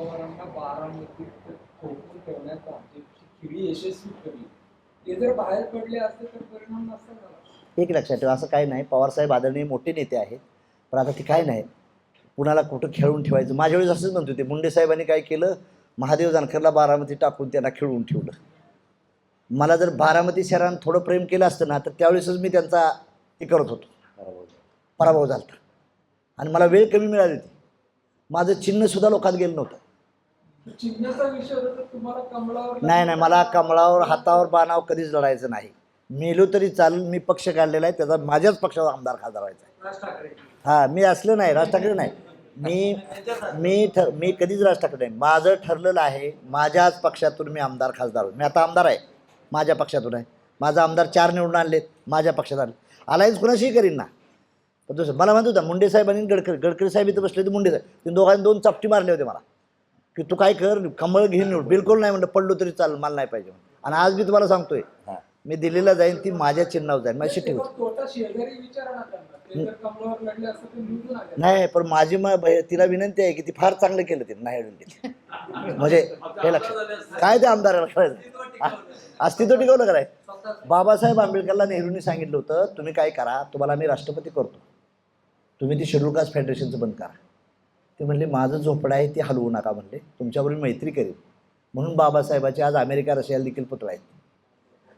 पवारांना बारामतीत खोकून ठेवण्याचा जी खिळी यशस्वी ठरली ते जर बाहेर पडले असते तर परिणाम नसता झाला एक लक्षात ठेवा असं काही नाही. पवारसाहेब आदरणीय मोठे नेते आहेत. पण आता ते काय नाही. कुणाला कुठं खेळून ठेवायचं? माझ्या वेळेस असंच म्हणत होते मुंडे साहेबांनी काय केलं? महादेव जानकरला बारामती टाकून त्यांना खेळवून ठेवलं. मला जर बारामती शहरानं थोडं प्रेम केलं असतं ना तर त्यावेळेसच मी त्यांचा हे करत होतो. पराभव झाला. आणि मला वेळ कमी मिळाली होती. माझं चिन्हसुद्धा लोकात गेलं नव्हतं. नाही नाही मला कमळावर हातावर बाणावर कधीच लढायचं नाही. मेलो तरी चालेल मी पक्ष काढलेला आहे त्याचा माझ्याच पक्षावर आमदार खासदार व्हायचा आहे. हा मी असलं नाही राज ठाकरे नाही. मी मी ठ मी कधीच राज ठाकरे नाही. माझं ठरलेलं आहे माझ्याच पक्षातून मी आमदार खासदार मी आता आमदार आहे माझ्या पक्षातून आहे. माझा आमदार चार निवडून आणलेत माझ्या पक्षात आणले अलायन्स कुणाशीही करीन ना. पण दुसरं मला म्हणत होता मुंडे साहेब आणि गडकरी गडकरी साहेब इथं बसले होते मुंडे साहेब. दोघांनी दोन चपटी मारले होते मला. की तू काय कर कमळ घेऊन निवड. बिलकुल नाही म्हणलं पडलो तरी चालेल मला नाही पाहिजे. आणि आज मी तुम्हाला सांगतोय मी दिल्लीला जाईन ती माझ्या चिन्हावर जाईल माझी शिट्टी नाही पण माझी मग तिला विनंती आहे की ती फार चांगलं केलं तिने नाही अडून गेली म्हणजे हे लक्षात. काय ते आमदाराला करायचं अस्तित्व टिकवलं कराय बाबासाहेब आंबेडकरला नेहरूंनी सांगितलं होतं तुम्ही काय करा तुम्हाला मी राष्ट्रपती करतो. तुम्ही ती शेड्यूल कास्ट फेडरेशनचं बंद करा. ते म्हणले माझं झोपडं आहे ते हलवू नका म्हणले. तुमच्याबरोबर मी मैत्री करेन. म्हणून बाबासाहेबाचे आज अमेरिका रशियाला देखील पुत्र आहेत.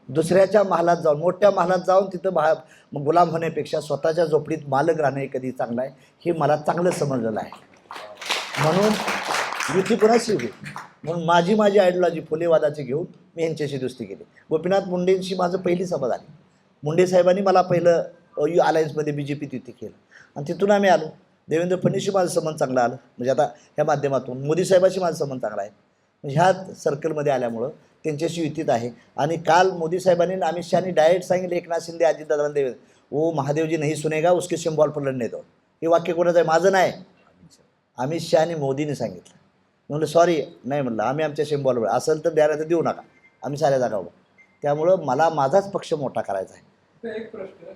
दुसऱ्याच्या महालात जाऊन मोठ्या महालात जाऊन तिथं बा गुलाम होण्यापेक्षा स्वतःच्या झोपडीत मालक राहणं हे कधी चांगलं आहे हे मला चांगलं समजलेलं आहे. म्हणून युती कुणाची होईल? म्हणून माझी माझी आयडिओलॉजी फुलेवादाची घेऊन मी यांच्याशी दुस्ती केली. गोपीनाथ मुंडेंशी माझं पहिली सभा झाली. मुंडे साहेबांनी मला पहिलं यू अलायन्समध्ये बी जे पीत युती केलं. आणि तिथून आम्ही आलो. देवेंद्र फडणवीसशी माझं संबंध चांगलं आलं. म्हणजे आता ह्या माध्यमातून मोदी साहेबाशी माझा संबंध चांगला आहे. म्हणजे ह्या सर्कलमध्ये आल्यामुळं त्यांच्याशी युतीत आहे. आणि काल मोदी साहेबांनी अमित शहानी डायरेक्ट सांगितलं एकनाथ शिंदे अजितदादा देवेंद्र. ओ महादेवजी नाही सुनेगा उसके सिम्बॉल पर लढणे दो हे वाक्य कोणाचं आहे? माझं नाही. अमित शहा आणि मोदीने सांगितलं. म्हणलं सॉरी नाही म्हणलं आम्ही आमच्या सिम्बॉलवर असेल तर द्यायला तर देऊ नका. आम्ही साऱ्या जागा त्यामुळं मला माझाच पक्ष मोठा करायचा आहे. एक प्रश्न